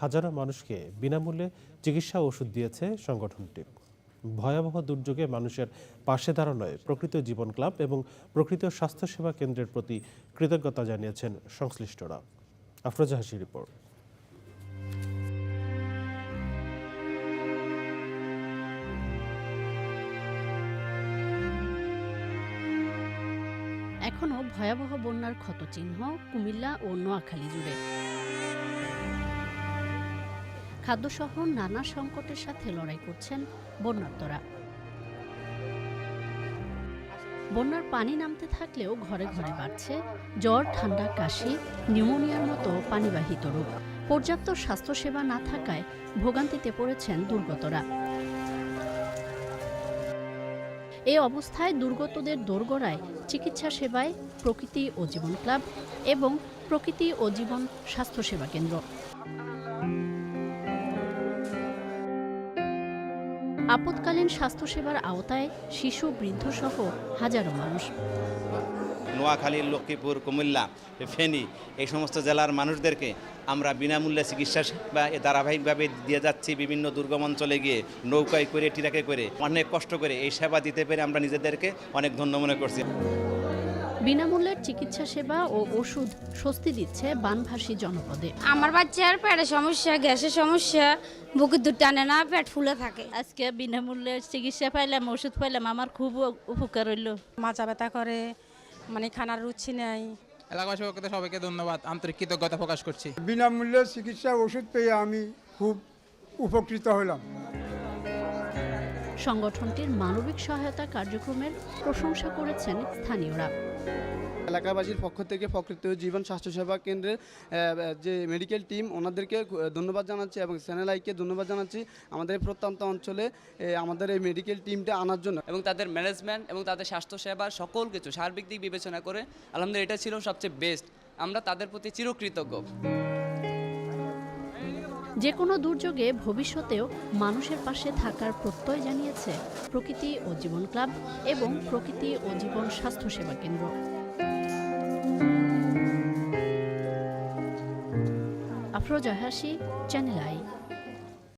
হাজারো মানুষকে বিনামূল্যে চিকিৎসা ওষুধ দিয়েছে সংগঠনটি। ভয়াবহ দুর্যোগে মানুষের পাশে দাঁড়ানোয় প্রকৃত জীবন ক্লাব এবং প্রকৃত স্বাস্থ্যসেবা কেন্দ্রের প্রতি কৃতজ্ঞতা জানিয়েছেন সংশ্লিষ্টরা। আফরোজা হাসি রিপোর্ট। এখনও ভয়াবহ বন্যার ক্ষতচিহ্ন কুমিল্লা ও নোয়াখালী জুড়ে। খাদ্যসহ নানা সংকটের সাথে লড়াই করছেন বন্যার্তরা বন্যার পানি নামতে থাকলেও ঘরে ঘরে বাড়ছে জ্বর, ঠান্ডা, কাশি, নিউমোনিয়ার মতো পানিবাহিত রোগ পর্যাপ্ত স্বাস্থ্যসেবা না থাকায় ভোগান্তিতে পড়েছেন দুর্গতরা। এই অবস্থায় দুর্গতদের দোরগোড়ায় চিকিৎসা সেবায় প্রকৃতি ও জীবন ক্লাব এবং প্রকৃতি ও জীবন স্বাস্থ্যসেবা কেন্দ্র। আপৎকালীন স্বাস্থ্যসেবার আওতায় শিশু, বৃদ্ধসহ হাজারো মানুষ। নোয়াখালী লক্ষ্মীপুর, কুমিল্লা, ফেনী এই সমস্ত জেলার মানুষদেরকে আমরা বিনামূল্যে চিকিৎসা বা ধারাবাহিকভাবে দিয়ে যাচ্ছি বিভিন্ন দুর্গম অঞ্চলে গিয়ে নৌকায় করে, টিরাকে করে। অনেক কষ্ট করে এই সেবা দিতে পেরে আমরা নিজেদেরকে অনেক ধন্য মনে করছি। বিনামূল্যের চিকিৎসা সেবা ও ওষুধ স্বস্তি দিচ্ছে বানভাসী জনপদে। আমার বাচ্চার পেটের সমস্যা গ্যাসের সমস্যা বুকের দুধ টানে না পেট ফুলে থাকে। আজকে বিনামূল্যে চিকিৎসা পাইলাম ওষুধ পাইলাম আমার খুব উপকার হইল। মাথা ব্যথা করে মানে খানার রুচি নেই। এলাকাবাসী সবাইকে ধন্যবাদ আন্তরিক কৃতজ্ঞতা প্রকাশ করছি। বিনামূল্যে চিকিৎসা ওষুধ পেয়ে আমি খুব উপকৃত হলাম। সংগঠনটির মানবিক সহায়তা কার্যক্রমের প্রশংসা করেছেন স্থানীয়রা। এলাকাবাসীর পক্ষ থেকে প্রকৃত জীবন স্বাস্থ্যসেবা কেন্দ্রের যে মেডিকেল টিম ওনাদেরকে ধন্যবাদ জানাচ্ছি এবং চ্যানেল আইকে ধন্যবাদ জানাচ্ছি আমাদের প্রত্যন্ত অঞ্চলে আমাদের এই মেডিকেল টিমটা আনার জন্য। এবং তাদের ম্যানেজমেন্ট এবং তাদের স্বাস্থ্যসেবা সকল কিছু সার্বিক দিক বিবেচনা করে, আলহামদুলিল্লাহ এটা ছিল সবচেয়ে বেস্ট আমরা তাদের প্রতি চিরকৃতজ্ঞ। যে কোনো দুর্যোগে ভবিষ্যতেও মানুষের পাশে থাকার প্রত্যয় জানিয়েছে প্রকৃতি ও জীবন ক্লাব এবং প্রকৃতি ও জীবন স্বাস্থ্যসেবা কেন্দ্র। আফরোজা হাসি, চ্যানেল আই।